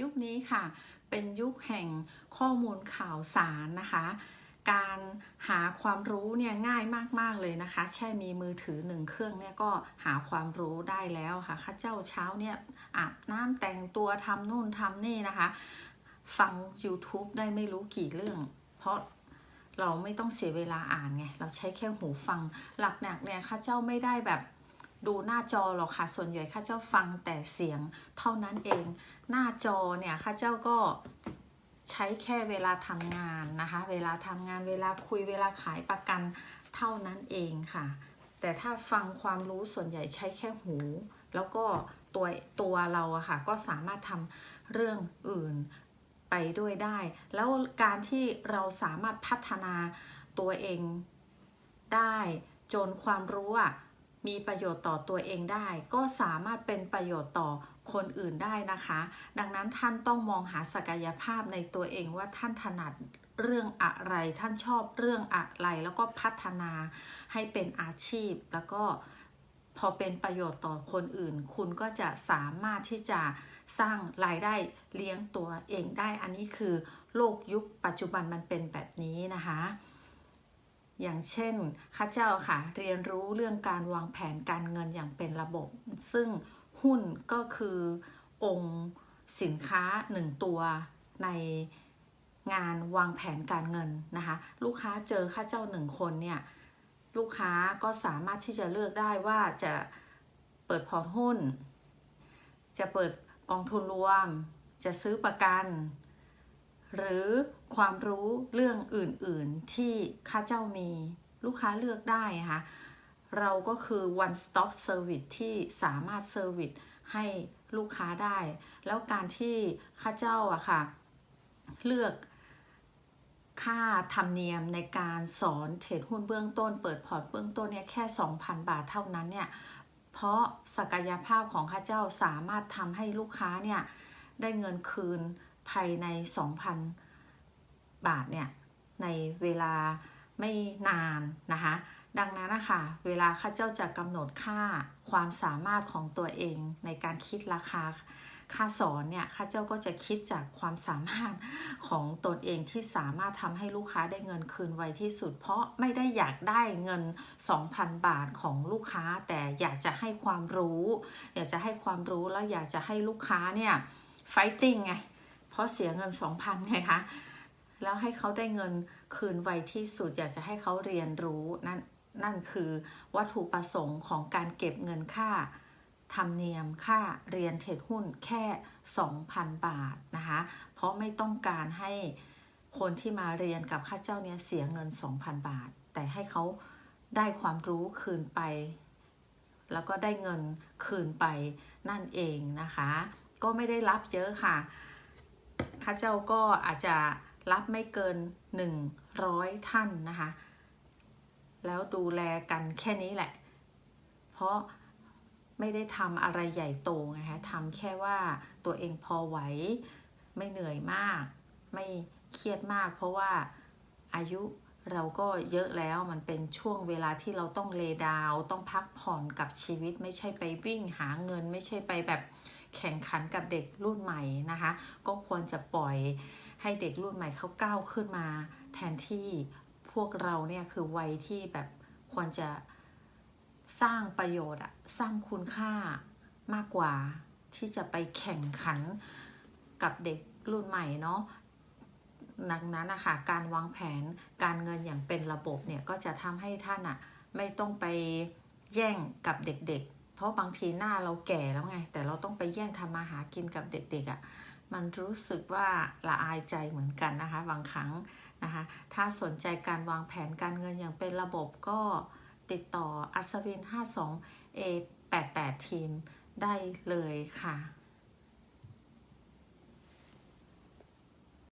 ยุคนี้ค่ะ เป็นยุคแห่งข้อมูลข่าวสารนะคะ การหาความรู้เนี่ยง่ายมาก ๆ เลยนะคะ แค่มีมือถือหนึ่งเครื่องเนี่ยก็หาความรู้ได้แล้วค่ะข้าเจ้าเช้าเนี่ยอาบน้ำแต่งตัวทำนู่นทำนี่นะคะ ฟัง YouTube ได้ไม่รู้กี่เรื่อง เพราะเราไม่ต้องเสียเวลาอ่านไง เราใช้แค่หูฟังหลักหนักเนี่ยข้าเจ้าไม่ได้แบบ ดูหน้าจอหรอกค่ะ ส่วนใหญ่ข้าเจ้าฟังแต่เสียงเท่านั้นเอง หน้าจอเนี่ยข้าเจ้าก็ใช้แค่เวลาทำงานนะคะ เวลาทำงานเวลาคุยเวลาขายประกันเท่านั้นเองค่ะ แต่ถ้าฟังความรู้ส่วนใหญ่ใช้แค่หู แล้วก็ตัวตัวเราอะค่ะ ก็สามารถทำเรื่องอื่นไปด้วยได้ แล้วการที่เราสามารถพัฒนาตัวเองได้ จนความรู้อะ มีประโยชน์ต่อตัวเองได้ ก็สามารถเป็นประโยชน์ต่อคนอื่นได้นะคะ ดังนั้นท่านต้องมองหาศักยภาพในตัวเองว่าท่านถนัดเรื่องอะไรท่านชอบเรื่องอะไร แล้วก็พัฒนาให้เป็นอาชีพ แล้วก็พอเป็นประโยชน์ต่อคนอื่น คุณก็จะสามารถที่จะสร้างรายได้เลี้ยงตัวเองได้ อันนี้คือโลกยุคปัจจุบันมันเป็นแบบนี้นะคะ อย่างเช่นข้าเจ้าค่ะ เรียนรู้เรื่องการวางแผนการเงินอย่างเป็นระบบ ซึ่งหุ้นก็คือองค์สินค้าหนึ่งตัวในงานวางแผนการเงินนะคะ ลูกค้าเจอข้าเจ้าหนึ่งคนเนี่ย ลูกค้าก็สามารถที่จะเลือกได้ว่าจะเปิดพอร์ตหุ้น จะเปิดกองทุนรวม จะซื้อประกัน หรือความรู้เรื่องอื่นๆที่ข้าเจ้ามีลูกค้าเลือกได้ค่ะเราก็คือ one stop service ที่สามารถเซอร์วิสให้ลูกค้าได้ แล้วการที่ข้าเจ้าอะค่ะ เลือกค่าธรรมเนียมในการสอนเทรดหุ้นเบื้องต้น เปิดพอร์ตเบื้องต้นเนี่ยแค่ 2,000 บาทเท่านั้นเนี่ย เพราะศักยภาพของข้าเจ้าสามารถทำให้ลูกค้าเนี่ย ได้เงินคืน ภายใน 2,000 บาทเนี่ยในเวลาไม่นานนะคะ ดังนั้นนะคะเวลาข้าเจ้าจะกำหนดค่าความสามารถของตัวเองในการคิดราคาค่าสอนเนี่ยข้าเจ้าก็จะคิดจากความสามารถของตนเองที่สามารถทำให้ลูกค้าได้เงินคืนไวที่สุด เพราะไม่ได้อยากได้เงิน 2,000 บาทของลูกค้า แต่อยากจะให้ความรู้ อยากจะให้ความรู้แล้วอยากจะให้ลูกค้าเนี่ยไฟติ้งไง เพราะเสียเงิน 2,000ไงคะแล้วให้เขาได้เงินคืนไวที่สุดอยากจะให้เขาเรียนรู้นั่นนั่นคือวัตถุประสงค์ของการเก็บเงินค่าธรรมเนียมค่าเรียนเทรดหุ้นแค่ 2,000 บาทนะคะเพราะไม่ต้องการให้คนที่มาเรียนกับข้าเจ้าเนี่ยเสียเงิน 2,000 บาท แต่ให้เขาได้ความรู้คืนไป แล้วก็ได้เงินคืนไปนั่นเองนะคะ ก็ไม่ได้รับเยอะค่ะ ข้าเจ้าก็อาจจะรับไม่เกิน 100 ท่านนะคะ แล้วดูแลกันแค่นี้แหละ เพราะไม่ได้ทำอะไรใหญ่โตไงคะทำแค่ว่าตัวเองพอไหว ไม่เหนื่อยมาก ไม่เครียดมาก เพราะว่าอายุเราก็เยอะแล้วมันเป็นช่วงเวลาที่เราต้องเลดาว ต้องพักผ่อนกับชีวิตไม่ใช่ไปวิ่งหาเงิน ไม่ใช่ไปแบบ แข่งขันกับเด็กรุ่นใหม่นะคะ ก็ควรจะปล่อยให้เด็กรุ่นใหม่เขาก้าวขึ้นมา แทนที่พวกเราเนี่ยคือวัยที่แบบควรจะสร้างประโยชน์อะสร้างคุณค่ามากกว่าที่จะไปแข่งขันกับเด็กรุ่นใหม่เนาะดังนั้นนะคะการวางแผนการเงินอย่างเป็นระบบเนี่ยก็จะทำให้ท่านอะไม่ต้องไปแย่งกับเด็กๆ เพราะบางทีหน้าเราแก่แล้วไง แต่เราต้องไปแย่งทำมาหากินกับเด็กๆอะ่ะมันรู้สึกว่าละอายใจเหมือนกันนะคะ บางครั้งนะคะ ถ้าสนใจการวางแผนการเงินอย่างเป็นระบบก็ติดต่ออัศวิน 52A88 ทีมได้เลยค่ะ